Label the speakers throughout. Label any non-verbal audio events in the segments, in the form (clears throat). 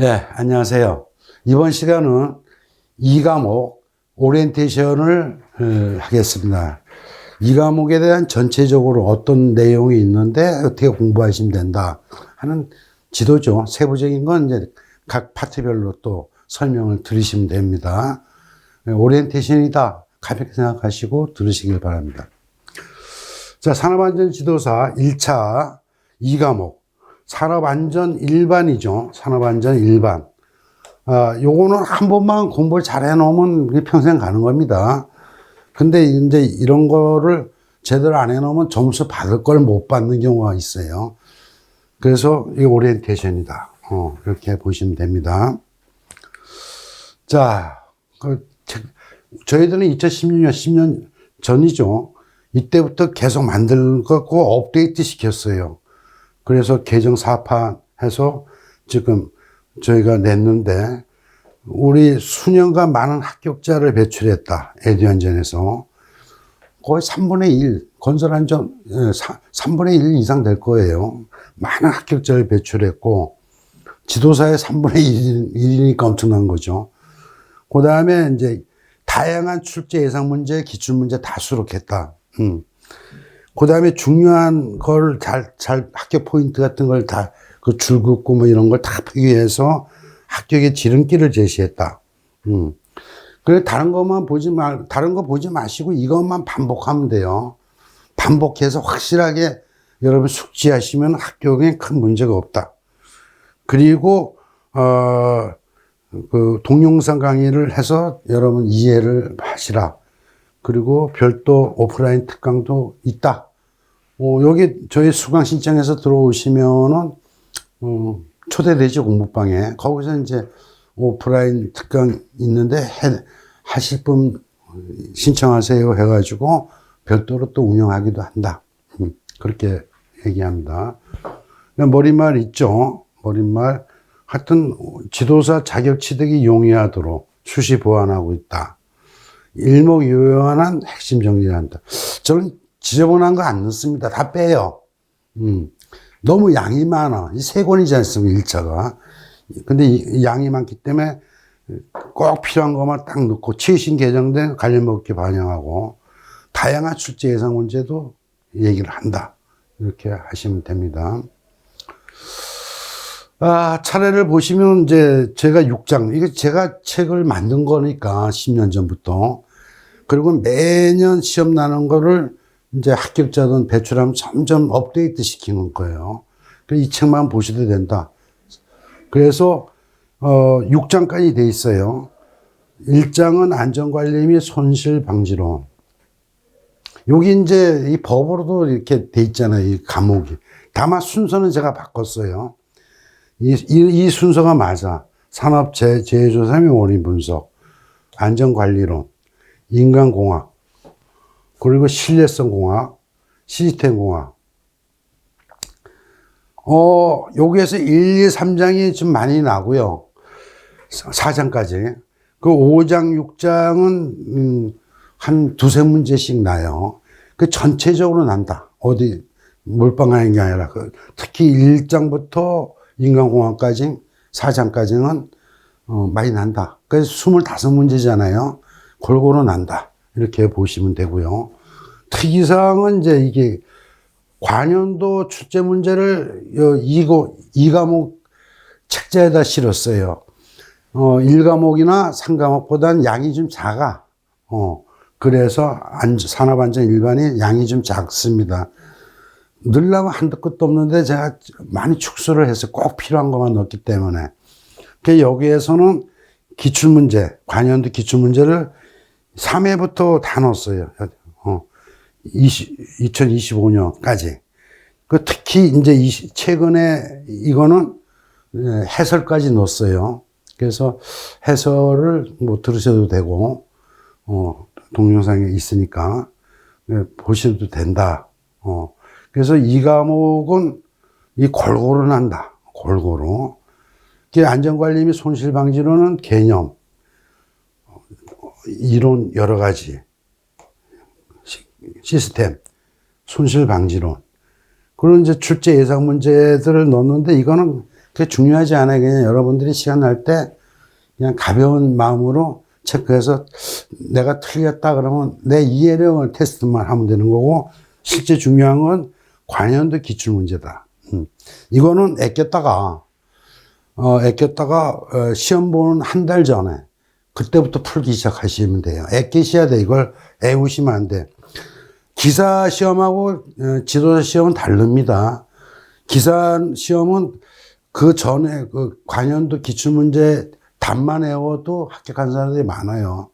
Speaker 1: 네, 안녕하세요. 이번 시간은 이 과목 오리엔테이션을 어, 하겠습니다. 이 과목에 대한 전체적으로 어떤 내용이 있는데 어떻게 공부하시면 된다 하는 지도죠. 세부적인 건 이제 각 파트별로 또 설명을 들으시면 됩니다. 네, 오리엔테이션이다. 가볍게 생각하시고 들으시길 바랍니다. 자, 산업안전 지도사 1차 2과목. 산업안전 일반이죠. 산업안전 일반. 아, 요거는 한 번만 공부를 잘 해놓으면 평생 가는 겁니다. 근데 이제 이런 거를 제대로 안 해놓으면 점수 받을 걸 못 받는 경우가 있어요. 그래서 이 오리엔테이션이다. 어, 이렇게 보시면 됩니다. 자, 그, 저희들은 2016년, 10년 전이죠. 이때부터 계속 만들고 업데이트 시켰어요. 그래서 개정 사파해서 지금 저희가 냈는데 우리 수년간 많은 합격자를 배출했다. 에듀안전에서 거의 3분의 1 건설안전 3분의 1 이상 될 거예요. 많은 합격자를 배출했고 지도사의 3분의 1, 1이니까 엄청난 거죠. 그 다음에 이제 다양한 출제 예상 문제, 기출 문제 다 수록했다. 음. 그 다음에 중요한 걸 잘, 잘 합격 포인트 같은 걸 다 그 줄긋고 뭐 이런 걸 다 표기해서 합격의 지름길을 제시했다. 음. 그래, 다른 것만 보지 말, 다른 거 보지 마시고 이것만 반복하면 돼요. 반복해서 확실하게 여러분 숙지하시면 합격에 큰 문제가 없다. 그리고, 어, 그 동영상 강의를 해서 여러분 이해를 하시라. 그리고 별도 오프라인 특강도 있다. 어, 여기 저희 수강 신청해서 들어오시면은, 어, 초대되죠, 공부방에. 거기서 이제 오프라인 특강 있는데 해, 하실 분 신청하세요 해가지고 별도로 또 운영하기도 한다. 음, 그렇게 얘기합니다. 머릿말 있죠? 머릿말. 하여튼 지도사 자격 취득이 용이하도록 수시 보완하고 있다. 일목요연한 핵심 정리를 한다. 저는 지저분한 거 안 넣습니다. 다 빼요. 음. 너무 양이 많아. 이 세 권이지 않습니까, 일자가. 근데 이 양이 많기 때문에 꼭 필요한 것만 딱 넣고, 최신 개정된 관련 먹기 반영하고, 다양한 출제 예상 문제도 얘기를 한다. 이렇게 하시면 됩니다. 아, 차례를 보시면 이제 제가 6장, 이게 제가 책을 만든 거니까 10년 전부터. 그리고 매년 시험 나는 거를 이제 합격자든 배출하면 점점 업데이트 시키는 거예요. 이 책만 보셔도 된다. 그래서, 어, 6장까지 돼 있어요. 1장은 안전관리 및 손실 방지론. 여기 이제 이 법으로도 이렇게 돼 있잖아요. 이 과목이. 다만 순서는 제가 바꿨어요. 이, 이, 이 순서가 맞아. 산업 재, 재해조사 및 원인 분석, 안전관리론, 인간공학, 그리고 신뢰성 공학, 시스템 공학. 어, 여기에서 1, 2, 3장이 좀 많이 나고요. 4장까지. 그 5장, 6장은, 음, 한 두세 문제씩 나요. 그 전체적으로 난다. 어디, 몰빵하는 게 아니라, 그 특히 1장부터 인간공학까지, 4장까지는, 어, 많이 난다. 그래서 25문제잖아요. 골고루 난다. 이렇게 보시면 되고요. 특이사항은 이제 이게 관연도 출제 문제를 이거 이 과목 책자에다 실었어요. 어, 1과목이나 3과목보다는 양이 좀 작아. 어, 그래서 안, 산업안전 일반이 양이 좀 작습니다. 늘라고 한도 끝도 없는데 제가 많이 축소를 해서 꼭 필요한 것만 넣었기 때문에. 그 여기에서는 기출문제, 관연도 기출문제를 3회부터 다 넣었어요. 어, 20, 2025년까지. 그 특히 이제 이, 최근에 이거는 해설까지 넣었어요. 그래서 해설을 뭐 들으셔도 되고, 어, 동영상에 있으니까 보셔도 된다. 어, 그래서 이 과목은 이 골고루 난다. 골고루. 안전관리 및 손실방지로는 개념, 이론 여러 가지, 시스템, 손실 방지론. 그런 이제 출제 예상 문제들을 넣었는데 이거는 그게 중요하지 않아요. 그냥 여러분들이 시간 날 때 그냥 가벼운 마음으로 체크해서 내가 틀렸다 그러면 내 이해력을 테스트만 하면 되는 거고 실제 중요한 건 관연도 기출 문제다. 음. 이거는 애꼈다가 어, 애꼈다가 어, 시험 보는 한 달 전에 그때부터 풀기 시작하시면 돼요. 애끼셔야 돼. 이걸 애우시면 안 돼. 기사 시험하고 어, 지도자 시험은 다릅니다. 기사 시험은 그 전에 그 관연도 기출문제 답만 외워도 합격한 사람들이 많아요.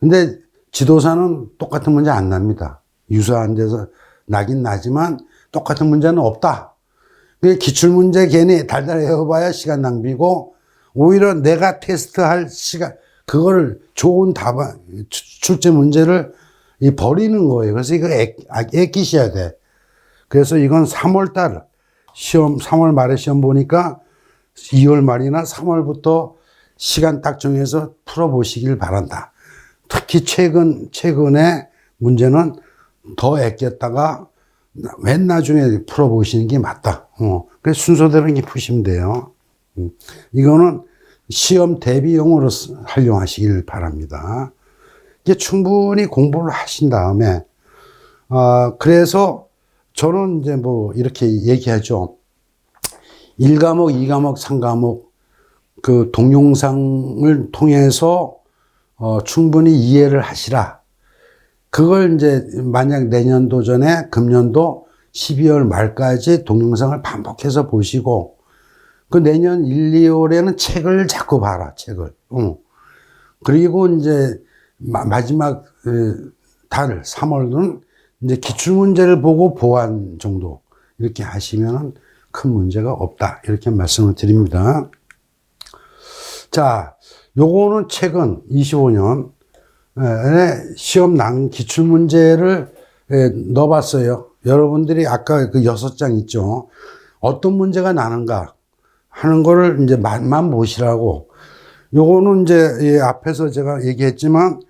Speaker 1: 근데 지도사는 똑같은 문제 안 납니다. 유사한 데서 나긴 나지만 똑같은 문제는 없다. 그 기출문제 괜히 달달 외워봐야 시간 낭비고 오히려 내가 테스트할 시간 그거를 좋은 답안 출- 출제 문제를 이 버리는 거예요. 그래서 이거 애, 아, 애끼셔야 돼. 그래서 이건 3월 달 시험 3월 말에 시험 보니까 2월 말이나 3월부터 시간 딱 정해서 풀어 보시길 바란다. 특히 최근 최근에 문제는 더 애꼈다가 맨 나중에 풀어 보시는 게 맞다. 어. 그래서 순서대로 이렇게 푸시면 돼요. 음. 이거는 시험 대비용으로 쓰- 활용하시길 바랍니다. 이게 충분히 공부를 하신 다음에, 아, 그래서 저는 이제 뭐 이렇게 얘기하죠. 1과목, 2과목, 3과목 그 동영상을 통해서 어, 충분히 이해를 하시라. 그걸 이제 만약 내년도 전에 금년도 12월 말까지 동영상을 반복해서 보시고 그 내년 1, 2월에는 책을 자꾸 봐라, 책을. 응. 그리고 이제 마, 마지막 그 달, 3월은 이제 기출문제를 보고 보완 정도 이렇게 하시면은 큰 문제가 없다. 이렇게 말씀을 드립니다. 자, 요거는 최근 25년 에 시험 난 기출 문제를 에, 넣어봤어요. 여러분들이 아까 그 여섯 장 있죠. 어떤 문제가 나는가 하는 거를 이제 맛만 보시라고. 요거는 이제 이 앞에서 제가 얘기했지만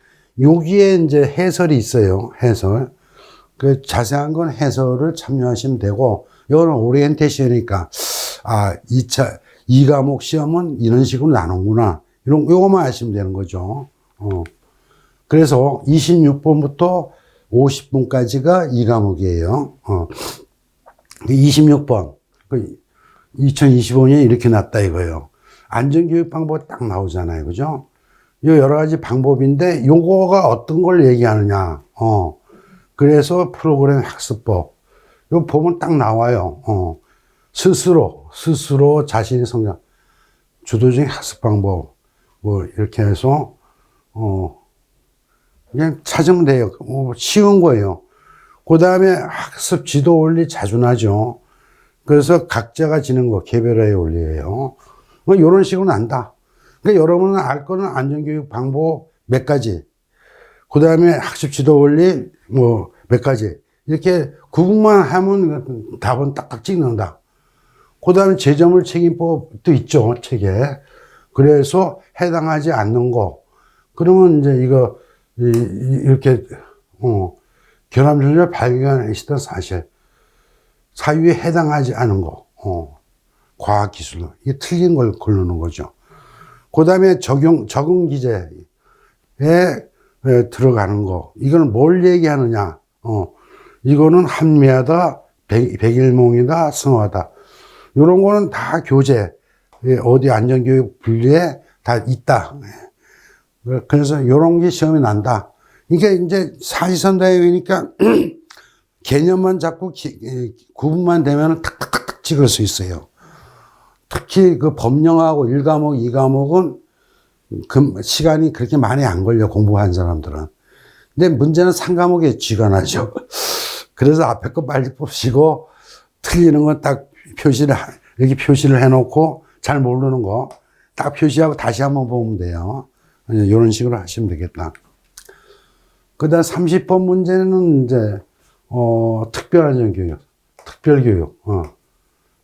Speaker 1: 여기에 이제 해설이 있어요. 해설. 그 자세한 건 해설을 참여하시면 되고 이거는 오리엔테이션이니까 아, 2차 2과목 시험은 이런 식으로 나누구나. 이런 요거만 아시면 되는 거죠. 어. 그래서 26번부터 50분까지가 2과목이에요. 어. 26번. 그 2025년에 이렇게 났다 이거예요. 안전교육 방법 딱 나오잖아요. 그죠? 이 여러 가지 방법인데 요거가 어떤 걸 얘기하느냐. 어. 그래서 프로그램 학습법. 요 보면 딱 나와요. 어. 스스로, 스스로 자신의 성장, 주도적인 학습 방법, 뭐, 이렇게 해서, 어, 그냥 찾으면 돼요. 어, 쉬운 거예요. 그 다음에 학습 지도 원리 자주 나죠. 그래서 각자가 지는 거, 개별화의 원리예요. 뭐, 이런 식으로 난다. 그러니까 여러분은 알 거는 안전교육 방법 몇 가지. 그 다음에 학습 지도 원리 뭐 몇 가지. 이렇게 구분만 하면 답은 딱딱 찍는다. 그 다음에 재정물 책임법도 있죠, 책에. 그래서 해당하지 않는 거. 그러면 이제 이거, 이렇게, 어, 결함전자 발견했던 사실. 사유에 해당하지 않은 거. 어, 과학기술. 이게 틀린 걸 고르는 거죠. 그 다음에 적용, 적응 기제에 에, 들어가는 거. 이거는 뭘 얘기하느냐. 어, 이거는 한미하다, 백, 백일몽이다, 승화다. 요런 거는 다 교재, 에, 어디 안전교육 분리에 다 있다. 예. 그래서 요런 게 시험이 난다. 이게 이제 사지선다회니까 (clears throat) 개념만 잡고 기- 에, 구분만 되면 탁탁탁탁 찍을 수 있어요. 특히 그 법령하고 1과목, 2과목은 그 시간이 그렇게 많이 안 걸려 공부한 사람들은. 근데 문제는 3과목에 쥐가 나죠. 그래서 앞에 거 빨리 뽑으시고 틀리는 건 딱 표시를 하- 이렇게 표시를 해놓고 잘 모르는 거 딱 표시하고 다시 한번 보면 돼요. 이런 식으로 하시면 되겠다. 그 다음 30번 문제는 이제 어 특별안전 교육, 특별 교육, 어.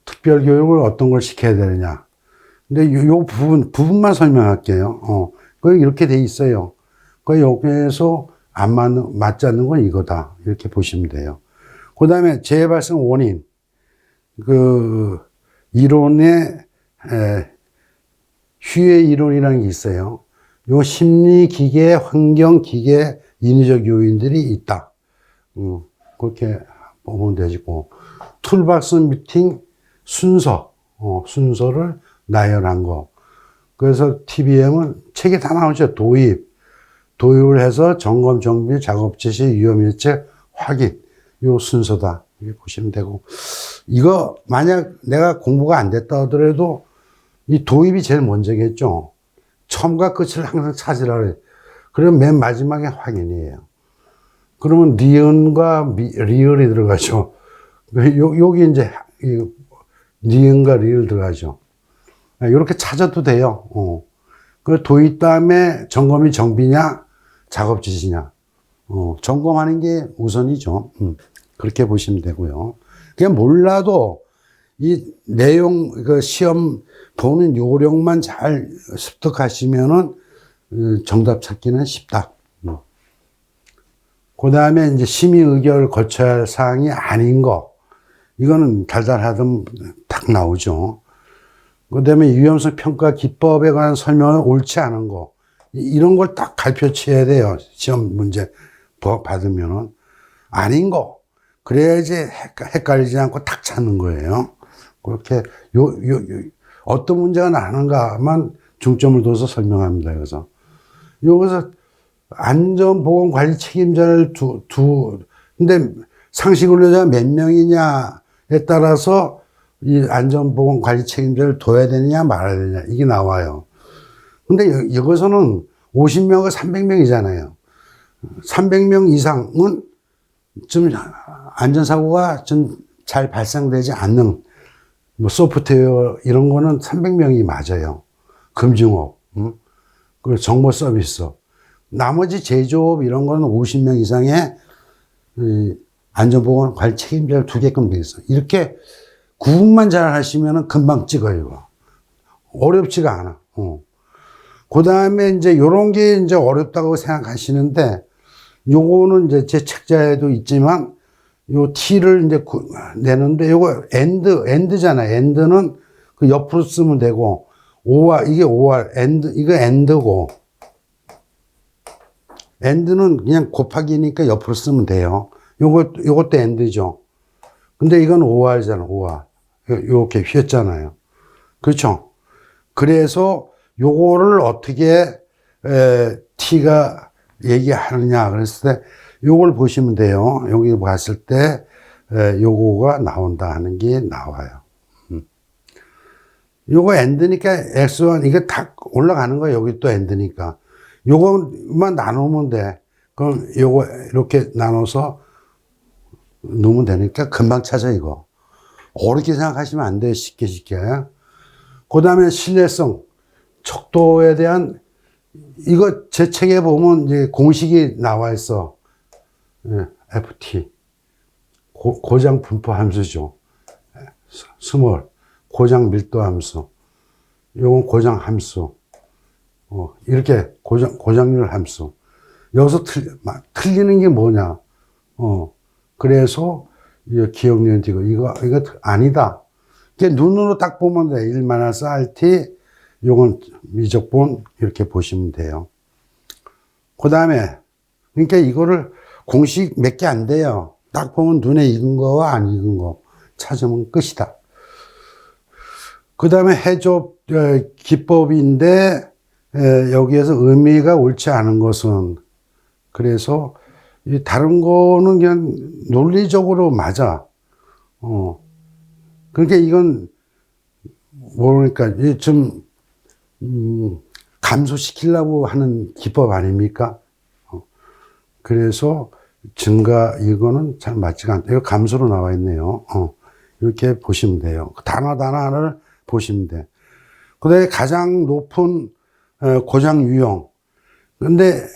Speaker 1: 특별 교육을 어떤 걸 시켜야 되느냐. 근데 요, 요 부분, 부분만 설명할게요. 어, 그 이렇게 돼 있어요. 그 여기에서 안 맞는, 맞지 않는 건 이거다. 이렇게 보시면 돼요. 그 다음에 재발생 원인. 그, 이론의 에, 휴의 이론이라는 게 있어요. 요 심리 기계, 환경 기계, 인위적 요인들이 있다. 음, 그렇게 보면 되고 툴박스 미팅 순서, 어, 순서를 나열한 거. 그래서 TBM은 책에 다 나오죠. 도입. 도입을 해서 점검, 정비, 작업 지시, 위험 일체 확인. 요 순서다. 이렇게 보시면 되고. 이거 만약 내가 공부가 안 됐다 하더라도 이 도입이 제일 먼저겠죠. 처음과 끝을 항상 찾으라 그래. 그러면 맨 마지막에 확인이에요. 그러면 니은과 미, 리을이 들어가죠. 요, 여기 이제 이 니은과 리을 들어가죠. 이렇게 찾아도 돼요. 어. 그 도입 다음에 점검이 정비냐, 작업 지시냐. 어, 점검하는 게 우선이죠. 음, 그렇게 보시면 되고요. 그냥 몰라도 이 내용, 그 시험 보는 요령만 잘 습득하시면은 어, 정답 찾기는 쉽다. 음. 그 다음에 이제 심의 의결 거쳐야 할 사항이 아닌 거. 이거는 달달하던 딱 나오죠. 그 다음에 유연성 평가 기법에 관한 설명은 옳지 않은 거. 이- 이런 걸 딱 갈표치해야 돼요. 시험 문제 버- 받으면은. 아닌 거. 그래야지 헷갈- 헷갈리지 않고 딱 찾는 거예요. 그렇게 요, 요, 요 어떤 문제가 나는가만 중점을 둬서 설명합니다. 그래서 여기서 안전보건관리 책임자를 두, 두, 근데 상시 근로자가 몇 명이냐에 따라서 이 안전보건관리 책임자를 둬야 되느냐 말아야 되느냐 이게 나와요. 근데 여- 여기서는 50명과 300명이잖아요. 300명 이상은 좀 안전사고가 좀 잘 발생되지 않는 뭐 소프트웨어 이런 거는 300명이 맞아요. 금융업, 음? 그리고 정보 서비스. 나머지 제조업 이런 거는 50명 이상의 이 안전보건 관리 책임자를 두게끔 돼 있어. 이렇게 구분만 잘 하시면은 금방 찍어요. 어렵지가 않아. 어. 그 다음에 이제 요런 게 이제 어렵다고 생각하시는데 요거는 이제 제 책자에도 있지만 요 T를 이제 구- 내는데 요거 엔드, 엔드잖아. 엔드는 그 옆으로 쓰면 되고 OR, 이게 OR, 엔드, 이거 엔드고 엔드는 그냥 곱하기니까 옆으로 쓰면 돼요. 요거, 요것도 엔드죠. 근데 이건 OR잖아, OR. 요렇게 휘었잖아요. 그렇죠? 그래서 요거를 어떻게 에, T가 얘기하느냐 그랬을 때 요걸 보시면 돼요. 여기 봤을 때 에, 요거가 나온다 하는 게 나와요. 음. 요거 엔드니까 X1 이게 딱 올라가는 거예요. 여기 또 엔드니까. 요거만 나누면 돼. 그럼 요거 이렇게 나눠서 넣으면 되니까 금방 찾아 이거. 어렵게 생각하시면 안 돼요. 쉽게 쉽게. 그 다음에 신뢰성, 척도에 대한 이거 제 책에 보면 이제 공식이 나와 있어. 예, FT. 고, 고장 분포 함수죠. 예, 스- 스몰. 고장 밀도 함수. 요건 고장 함수. 어, 이렇게 고장, 고장률 함수. 여기서 틀, 막, 틀리는 게 뭐냐. 어, 그래서, 이 기억력 이거, 이거, 이거 아니다. 이게 눈으로 딱 보면 돼. 1 마이너스 RT, 요건 미적분, 이렇게 보시면 돼요. 그 다음에, 그러니까 이거를 공식 몇 개 안 돼요. 딱 보면 눈에 익은 거와 안 익은 거 찾으면 끝이다. 그 다음에 해조 어, 기법인데 에, 여기에서 의미가 옳지 않은 것은 그래서 이 다른 거는 그냥 논리적으로 맞아. 어. 그러니까 이건 모르니까 이좀 음, 감소시키려고 하는 기법 아닙니까? 어. 그래서 증가 이거는 잘 맞지가 않다. 이거 감소로 나와 있네요. 어. 이렇게 보시면 돼요. 단어 단어를 보시면 돼. 그 다음에 가장 높은 어, 고장 유형. 근데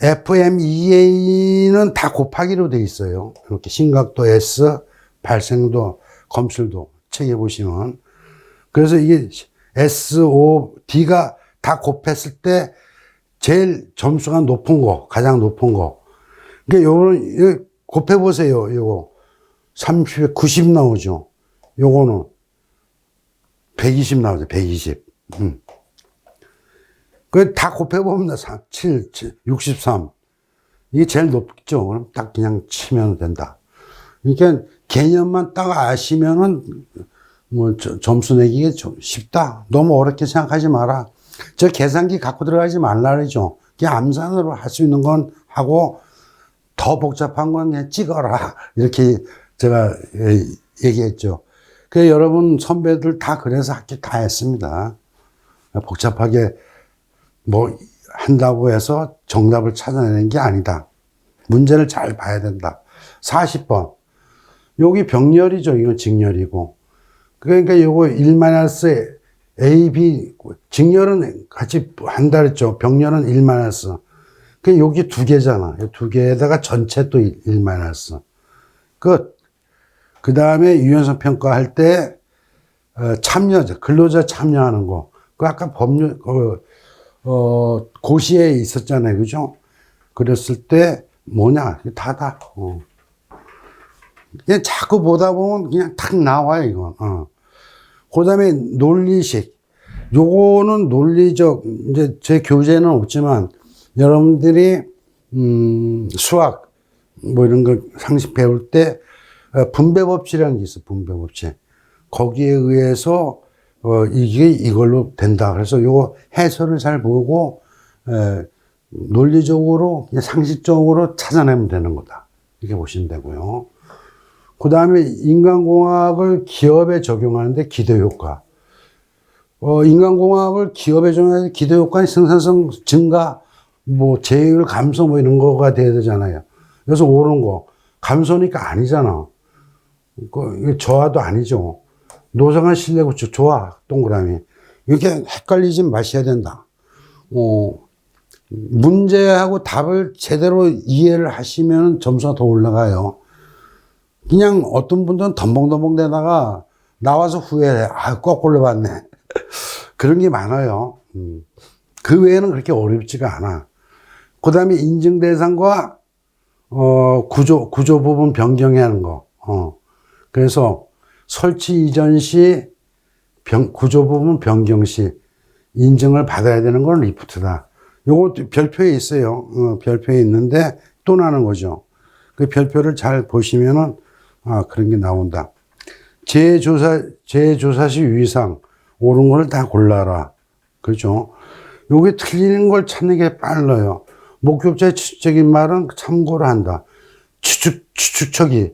Speaker 1: FMEA는 다 곱하기로 돼 있어요. 이렇게 심각도 S, 발생도, 검출도 책에 보시면. 그래서 이게 SO, D가 다 곱했을 때 제일 점수가 높은 거, 가장 높은 거. 그러니까 요거는 이거 곱해 보세요. 요거. 30에 90 나오죠. 요거는 120 나오죠. 120. 음. 그 다 곱해보면 4, 7, 7, 63. 이게 제일 높죠. 그럼 딱 그냥 치면 된다. 그러니까 개념만 딱 아시면은 뭐 저- 점수 내기가 좀 쉽다. 너무 어렵게 생각하지 마라. 저 계산기 갖고 들어가지 말라 그러죠. 그냥 암산으로 할 수 있는 건 하고 더 복잡한 건 그냥 찍어라. 이렇게 제가 예, 얘기했죠. 그 여러분 선배들 다 그래서 학교 다 했습니다. 복잡하게 뭐 한다고 해서 정답을 찾아내는 게 아니다. 문제를 잘 봐야 된다. 40번. 여기 병렬이죠. 이건 직렬이고. 그러니까 요거 1마이너스 A, B, 직렬은 같이 한다 그랬죠. 병렬은 1마이너스. 그 여기 두 개잖아. 이두 개에다가 전체 또 1마이너스. 끝. 그 다음에 유연성 평가할 때 어, 참여자, 근로자 참여하는 거. 그 아까 법률, 어, 어, 고시에 있었잖아요. 그죠? 그랬을 때 뭐냐? 다다. 어. 그냥 자꾸 보다 보면 그냥 탁 나와요, 이건. 어. 그 다음에 논리식. 요거는 논리적, 이제 제 교재는 없지만 여러분들이, 음, 수학, 뭐 이런 거 상식 배울 때 어, 분배법칙이라는 게 있어, 분배법칙. 거기에 의해서 어, 이게 이걸로 된다. 그래서 요거 해설을 잘 보고, 에, 논리적으로, 상식적으로 찾아내면 되는 거다. 이렇게 보시면 되고요. 그 다음에 인간공학을 기업에 적용하는데 기대효과. 어, 인간공학을 기업에 적용하는데 기대효과는 생산성 증가, 뭐, 제휴율 감소 뭐 이런 거가 돼야 되잖아요. 그래서 오른 거. 감소니까 아니잖아. 그, 저하도 아니죠. 노상한 실내구축 좋아, 동그라미. 이렇게 헷갈리지 마셔야 된다. 어, 문제하고 답을 제대로 이해를 하시면 점수가 더 올라가요. 그냥 어떤 분들은 덤벙덤벙 대다가 나와서 후회해. 아, 거꾸로 봤네. (laughs) 그런 게 많아요. 음. 그 외에는 그렇게 어렵지가 않아. 그 다음에 인증 대상과, 어, 구조, 구조 부분 변경해야 하는 거. 어. 그래서 설치 이전 시 변- 구조 부분 변경 시 인증을 받아야 되는 건 리프트다. 요것도 별표에 있어요. 어, 별표에 있는데 또 나는 거죠. 그 별표를 잘 보시면은 아, 그런 게 나온다. 재조사, 재조사 시 위상, 옳은 걸다 골라라. 그죠? 요게 틀리는 걸 찾는 게 빨라요. 목격자의 추측적인 말은 참고를 한다. 추측, 추측적이,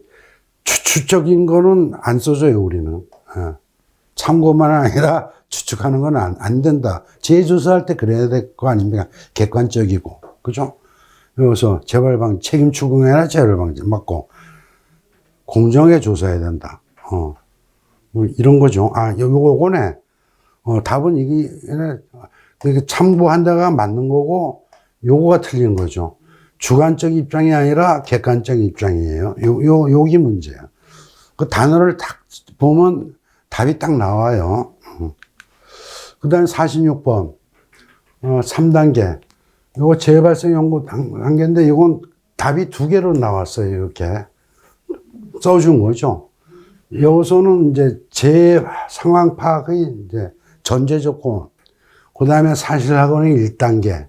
Speaker 1: 추측적인 거는 안 써줘요, 우리는. 예. 참고만 아니라 (laughs) 추측하는 건 안, 안 된다. 재조사할 때 그래야 될 거 아닙니까? 객관적이고. 그죠? 여기서 재발방, 책임 추궁해라 재발방지 맞고. 공정하게 조사해야 된다. 어. 뭐 이런 거죠. 아, 요- 요거네. 어, 답은 이게 참고한다가 맞는 거고, 요거가 틀린 거죠. 주관적 입장이 아니라 객관적 입장이에요. 요, 요, 요기 문제야. 그 단어를 딱 보면 답이 딱 나와요. 그 다음에 46번, 어, 3단계. 요거 재발생 연구 단- 단계인데, 이건 답이 두 개로 나왔어요. 이렇게. 써준 거죠. 여기서는 이제 제 상황 파악의 이제 전제 조건, 그 다음에 사실학원의 1단계,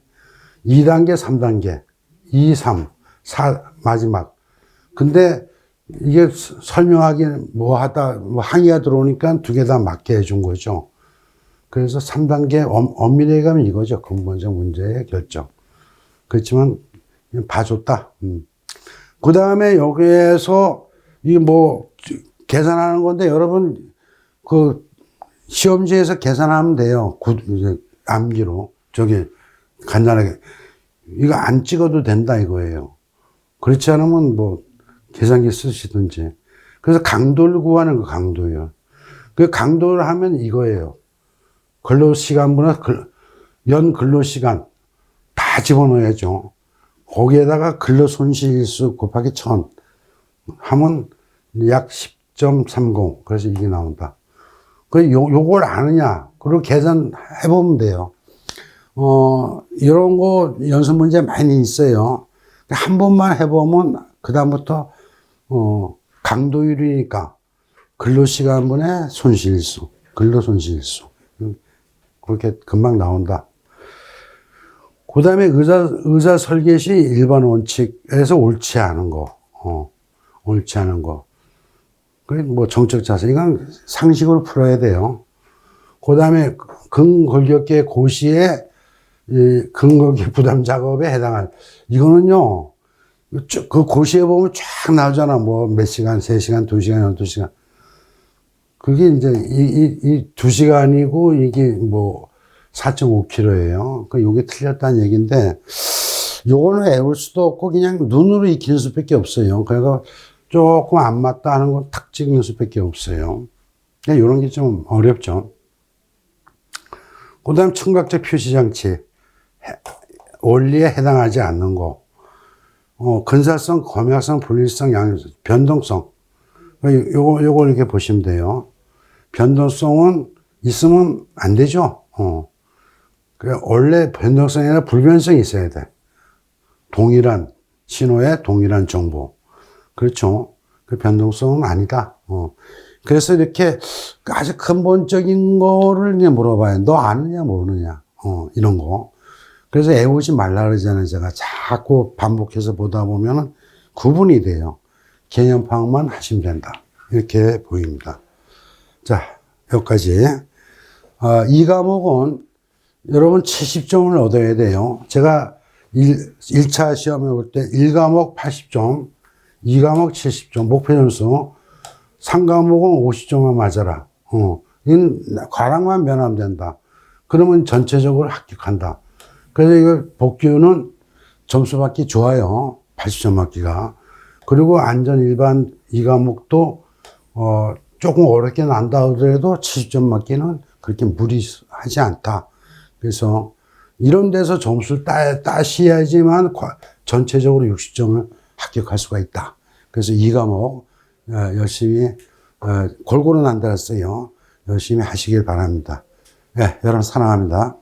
Speaker 1: 2단계, 3단계, 2, 3, 4, 마지막. 근데 이게 스- 설명하기 뭐 하다, 뭐 항의가 들어오니까 두 개 다 맞게 해준 거죠. 그래서 3단계 엄, 엄밀히 가면 이거죠. 근본적 문제의 결정. 그렇지만 봐줬다. 음. 그 다음에 여기에서 이 뭐 계산하는 건데 여러분 그 시험지에서 계산하면 돼요. 구, 암기로 저기 간단하게 이거 안 찍어도 된다 이거예요. 그렇지 않으면 뭐 계산기 쓰시든지. 그래서 강도를 구하는 거 강도요. 그 강도를 하면 이거예요. 근로 시간분의 근- 연 근로 시간 다 집어넣어야죠. 거기에다가 근로 손실일수 곱하기 천 하면 약 10.30. 그래서 이게 나온다. 그 요, 요걸 아느냐. 그리고 계산해 보면 돼요. 어, 이런 거 연습 문제 많이 있어요. 한 번만 해보면 그다음부터 어, 강도율이니까 근로시간분의 손실수 근로손실일수. 그렇게 금방 나온다. 그 다음에 의사, 의사 설계 시 일반 원칙에서 옳지 않은 거, 어, 옳지 않은 거. 그뭐 정책 자세, 이건 상식으로 풀어야 돼요. 그 다음에 근골격계 고시의 이 근골격 (laughs) 부담 작업에 해당할, 이거는요, 쭉 그 고시에 보면 쫙 나오잖아. 뭐 몇 시간, 세 시간, 두 시간, 열두 시간. 그게 이제 이, 이, 이두 시간이고 이게 뭐 4.5km예요. 그 요게 틀렸다는 얘기인데 요거는 애울 수도 없고 그냥 눈으로 익히는 수밖에 없어요. 그러니까 조금 안 맞다 하는 건 탁 찍는 수밖에 없어요. 그러니까 요런 게 좀 어렵죠. 그 다음 청각적 표시장치. 해- 원리에 해당하지 않는 거. 어, 근사성, 검약성, 분리성, 양립성, 변동성. 요- 요거, 요거 이렇게 보시면 돼요. 변동성은 있으면 안 되죠. 어. 그 원래 변동성이 아니라 불변성이 있어야 돼. 동일한 신호에 동일한 정보. 그렇죠. 그 변동성은 아니다. 어. 그래서 이렇게 아주 근본적인 거를 그냥 물어봐요. 너 아느냐, 모르느냐. 어, 이런 거. 그래서 애우지 말라 그러잖아요. 제가 자꾸 반복해서 보다 보면은 구분이 돼요. 개념 파악만 하시면 된다. 이렇게 보입니다. 자, 여기까지. 아, 이 과목은 여러분 70점을 얻어야 돼요. 제가 1, 1차 시험에 올때 1과목 80점, 2과목 70점, 목표 점수, 3과목은 50점만 맞아라. 어, 이건 과락만 면하면 된다. 그러면 전체적으로 합격한다. 그래서 이거 복귀는 점수 받기 좋아요. 80점 맞기가. 그리고 안전 일반 이 과목도 어, 조금 어렵게 난다 하더라도 70점 맞기는 그렇게 무리하지 않다. 그래서 이런 데서 점수를 따, 따셔야지만 과- 전체적으로 60점을 합격할 수가 있다. 그래서 이 과목 어, 열심히 어, 골고루 난다 했어요. 열심히 하시길 바랍니다. 네, 여러분 사랑합니다.